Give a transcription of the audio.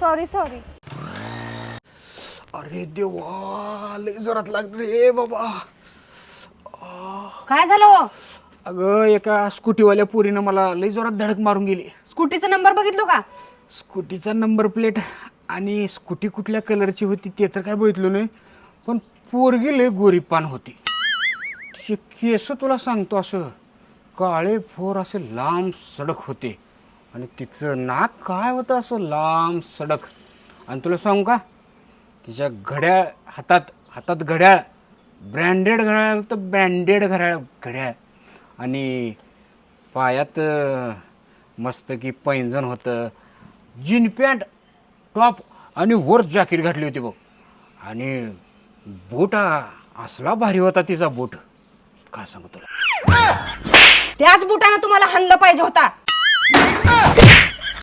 Sorry sorry अरे देवा लय जोरात लागलं रे बाबा. काय झालं हो? अगं एका स्कूटीवाल्या पोरीनं मला लय जोरात धडक मारून गेली. स्कूटीचा नंबर बघितलो का? स्कूटीचा नंबर प्लेट आणि स्कूटी कुठल्या कलरची होती ते तर काय बघितलं नाही पण पोरगी लय गोरीपान होती. तिचे केस तुला सांगतो असं काळे फोर असे लांब सडक होते. आणि तिचं नाक काय होतं असं लांब सडक. आणि तुला सांगू का? तिच्या घड्याळ हातात हातात घड्याळ ब्रँडेड घड्याळ तर ब्रँडेड घड्याळ घड्याळ. आणि पायात मस्तपैकी पैंजण होतं. जीन पॅन्ट टॉप आणि वर जॅकेट घातली होती बघ. आणि बोट असला भारी होता तिचा बोट. काय सांगू तुला? त्याच बुटानं तुम्हाला हल्लं पाहिजे होता.